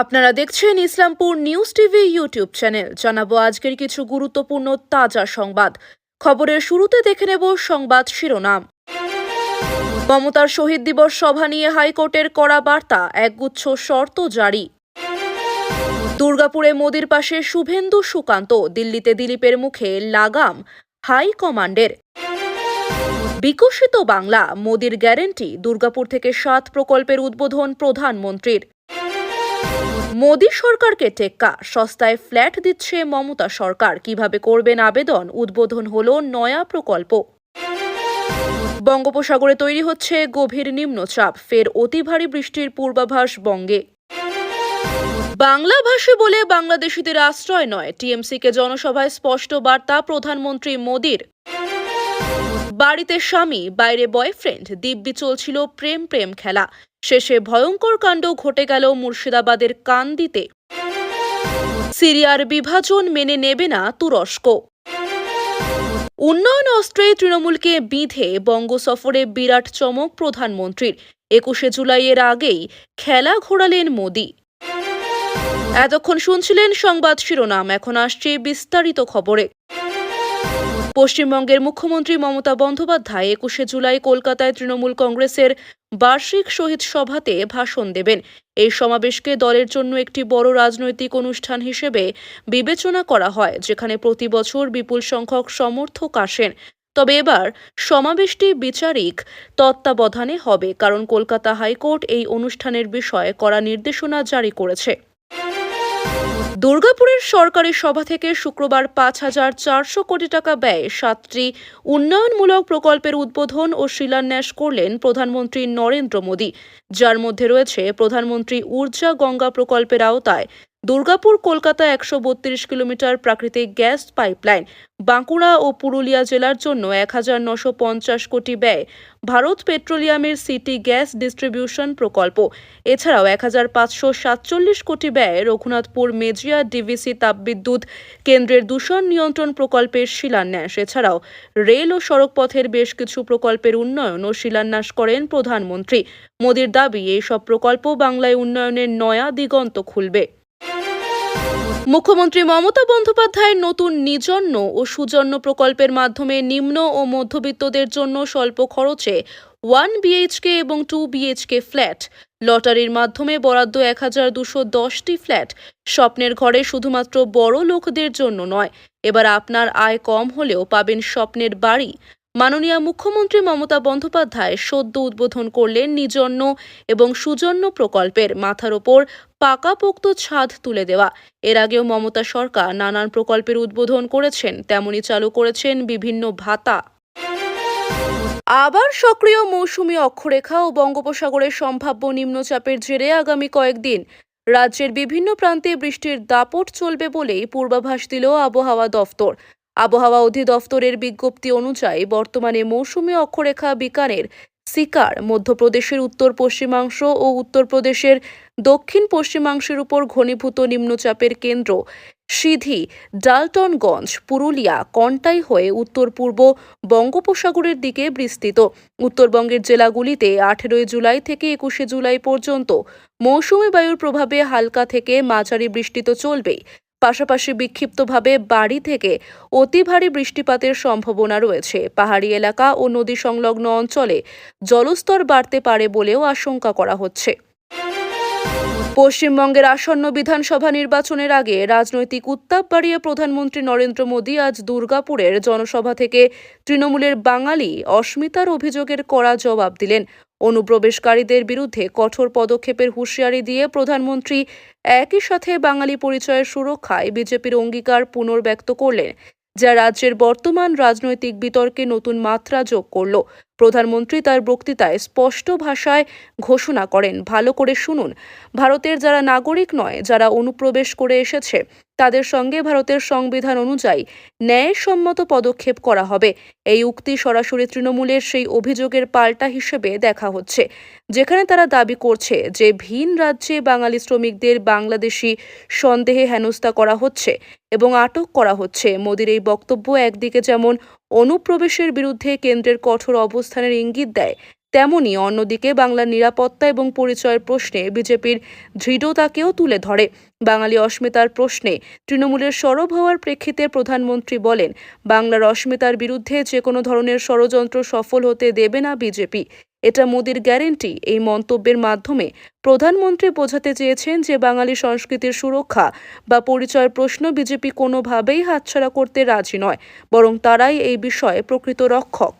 আপনারা দেখছেন Islampur news TV YouTube channel. জানাব আজকের কিছু গুরুত্বপূর্ণ তাজা সংবাদ। খবরের শুরুতে দেখে নেব সংবাদ শিরোনাম। মমতার শহীদ দিবস সভা নিয়ে হাইকোর্টের করা বার্তা, একগুচ্ছ শর্ত জারি। দুর্গাপুরে মোদির পাশে শুভেন্দু সুকান্ত, দিল্লিতে দিলীপের মুখে লাগাম, হাই কমান্ডের। বিকশিত বাংলা, মোদির গ্যারেন্টি, দুর্গাপুর থেকে সাত প্রকল্পের উদ্বোধন প্রধানমন্ত্রীর। মোদী সরকারকে টেক্কা। সস্তায় ফ্ল্যাট দিচ্ছে মমতা সরকার। কীভাবে করবেন আবেদন? উদ্বোধন হল নয়া প্রকল্প। বঙ্গোপসাগরে তৈরি হচ্ছে গভীর নিম্নচাপ। ফের অতি ভারী বৃষ্টির পূর্বাভাস বঙ্গে। বাংলা ভাষী বলে বাংলাদেশিদের আশ্রয় নয়। টিএমসিকে জনসভায় স্পষ্ট বার্তা প্রধানমন্ত্রী মোদীর। বাড়িতে স্বামী, বাইরে বয়ফ্রেন্ড। দিব্যি চলছিল প্রেম প্রেম খেলা। শেষে ভয়ঙ্কর কাণ্ড ঘটে গেল মুর্শিদাবাদের কান্দিতে। সিরিয়ার বিভাজন মেনে নেবে না তুরস্ক। উন্নয়ন অস্ত্রে তৃণমূলকে বিধে বঙ্গ সফরে বিরাট চমক প্রধানমন্ত্রীর। একুশে জুলাইয়ের আগেই খেলা ঘোরালেন মোদি। এতক্ষণ শুনছিলেন সংবাদ শিরোনাম, এখন আসছে বিস্তারিত খবরে। পশ্চিমবঙ্গের মুখ্যমন্ত্রী মমতা বন্দ্যোপাধ্যায় একুশে জুলাই কলকাতায় তৃণমূল কংগ্রেসের বার্ষিক শহীদ সভাতে ভাষণ দেবেন। এই সমাবেশকে দলের জন্য একটি বড় রাজনৈতিক অনুষ্ঠান হিসেবে বিবেচনা করা হয়, যেখানে প্রতি বছর বিপুল সংখ্যক সমর্থক আসেন। তবে এবার সমাবেশটি বিচারিক তত্ত্বাবধানে হবে, কারণ কলকাতা হাইকোর্ট এই অনুষ্ঠানের বিষয়ে করা নির্দেশনা জারি করেছে। দুর্গাপুরের সরকারি সভা থেকে শুক্রবার পাঁচ হাজার চারশো কোটি টাকা ব্যয়ে সাতটি উন্নয়নমূলক প্রকল্পের উদ্বোধন ও শিলান্যাস করলেন প্রধানমন্ত্রী নরেন্দ্র মোদী। যার মধ্যে রয়েছে প্রধানমন্ত্রী ঊর্জা গঙ্গা প্রকল্পের আওতায় দুর্গাপুর, কলকাতা একশো বত্রিশ কিলোমিটার প্রাকৃতিক গ্যাস পাইপলাইন। বাঁকুড়া ও পুরুলিয়া জেলার জন্য এক হাজার নশো পঞ্চাশ কোটি ব্যয়। ভারত পেট্রোলিয়ামের সিটি গ্যাস ডিস্ট্রিবিউশন প্রকল্প। এছাড়াও এক হাজার পাঁচশো সাতচল্লিশ কোটি ব্যয়ে রঘুনাথপুর মেজিয়া ডিভিসি তাপবিদ্যুৎ কেন্দ্রের দূষণ নিয়ন্ত্রণ প্রকল্পের শিলান্যাস। এছাড়াও রেল ও সড়কপথের বেশ কিছু প্রকল্পের উন্নয়ন ও শিলান্যাস করেন প্রধানমন্ত্রী। মোদীর দাবি, এইসব প্রকল্প বাংলায় উন্নয়নের নয়া দিগন্ত খুলবে। মুখ্যমন্ত্রী মমতা বন্দ্যোপাধ্যায়ের নতুন নিজন্য ও সুজন্য প্রকল্পের মাধ্যমে নিম্ন ও মধ্যবিত্তদের জন্য স্বল্প খরচে ওয়ান বিএইচকে এবং টু বিএইচকে ফ্ল্যাট, লটারির মাধ্যমে বরাদ্দ এক হাজার দুশো দশটি ফ্ল্যাট, স্বপ্নের ঘরে শুধুমাত্র বড় লোকদের জন্য নয়, এবার আপনার আয় কম হলেও পাবেন স্বপ্নের বাড়ি। মাননীয় মুখ্যমন্ত্রী মমতা বন্দ্যোপাধ্যায় সদ্য উদ্বোধন করলেন নিজন্য এবং সুজন্য প্রকল্পের মাথার ওপর পাকাপোক্ত ছাদ তুলে দেওয়া। এর আগেও মমতা সরকার নানান প্রকল্পের উদ্বোধন করেছেন তেমনি চালু করেছেন বিভিন্ন ভাতা। আবার সক্রিয় মৌসুমী অক্ষরেখা ও বঙ্গোপসাগরের সম্ভাব্য নিম্নচাপের জেরে আগামী কয়েকদিন রাজ্যের বিভিন্ন প্রান্তে বৃষ্টির দাপট চলবে বলেই পূর্বাভাস দিল আবহাওয়া দফতর। আবহাওয়া অধিদপ্তরের বিজ্ঞপ্তি অনুযায়ী বর্তমানে মৌসুমি অক্ষরেখা বিকানের সিকার মধ্যপ্রদেশের উত্তর পশ্চিমাংশ ও উত্তরপ্রদেশের দক্ষিণ পশ্চিমাংশের উপর ঘনীভূত নিম্নচাপের কেন্দ্র সিধি, ডালটনগঞ্জ, পুরুলিয়া, কন্টাই হয়ে উত্তর পূর্ব বঙ্গোপসাগরের দিকে বিস্তৃত। উত্তরবঙ্গের জেলাগুলিতে আঠেরোই জুলাই থেকে একুশে জুলাই পর্যন্ত মৌসুমী বায়ুর প্রভাবে হালকা থেকে মাঝারি বৃষ্টি তো চলবেই। পাশাপাশি বিক্ষিপ্তভাবে বাড়ি থেকে অতি ভারী বৃষ্টিপাতের সম্ভাবনা রয়েছে। পাহাড়ি এলাকা ও নদী সংলগ্ন অঞ্চলে জলস্তর বাড়তে পারে বলেও আশঙ্কা করা হচ্ছে। পশ্চিমবঙ্গের আসন্ন বিধানসভা নির্বাচনের আগে রাজনৈতিক উত্তাপ বাড়িয়ে প্রধানমন্ত্রী নরেন্দ্র মোদী আজ দুর্গাপুরের জনসভা থেকে তৃণমূলের বাঙালি অস্মিতার অভিযোগের কড়া জবাব দিলেন। অনুপ্রবেশকারীদের বিরুদ্ধে কঠোর পদক্ষেপের হুঁশিয়ারি দিয়ে প্রধানমন্ত্রী একই সাথে বাঙালি পরিচয়ের সুরক্ষায় বিজেপির অঙ্গীকার পুনর্ব্যক্ত করলেন। যা রাজ্যের বর্তমান রাজনৈতিক বিতর্কে নতুন মাত্রা যোগ করল। প্রধানমন্ত্রী তার বক্তৃতায় স্পষ্ট ভাষায় ঘোষণা করেন, ভালো করে শুনুন। ভারতের যারা নাগরিক নয়, যারা অনুপ্রবেশ করে এসেছে, তাদের সঙ্গে ভারতের সংবিধান অনুযায়ী ন্যায়সম্মত পদক্ষেপ করা হবে। এই উক্তি সরাসরি তৃণমূলের সেই অভিযোগের পাল্টা হিসেবে দেখা হচ্ছে, যেখানে তারা দাবি করছে যে ভিন রাজ্যে বাঙালি শ্রমিকদের বাংলাদেশি সন্দেহে হেনস্থা করা হচ্ছে। এবং আটক করা হচ্ছে। মোদির এই বক্তব্য একদিকে যেমন অনুপ্রবেশের বিরুদ্ধে কেন্দ্রের কঠোর অবস্থানের ইঙ্গিত দেয়, তেমনি অন্যদিকে বাংলার নিরাপত্তা এবং পরিচয়ের প্রশ্নে বিজেপির দৃঢ়তাকেও তুলে ধরে। বাঙালি অস্মিতার প্রশ্নে তৃণমূলের সরব হওয়ার প্রেক্ষিতে প্রধানমন্ত্রী বলেন, বাংলার অস্মিতার বিরুদ্ধে যে কোনো ধরনের ষড়যন্ত্র সফল হতে দেবে না বিজেপি। এটা মোদির গ্যারেন্টি এই মন্তব্যের মাধ্যমে। প্রধানমন্ত্রী বোঝাতে চেয়েছেন যে বাঙালি সংস্কৃতির সুরক্ষা বা পরিচয়ের প্রশ্ন বিজেপি কোনোভাবেই হাতছাড়া করতে রাজি নয়, বরং তারাই এই বিষয়ে প্রকৃত রক্ষক।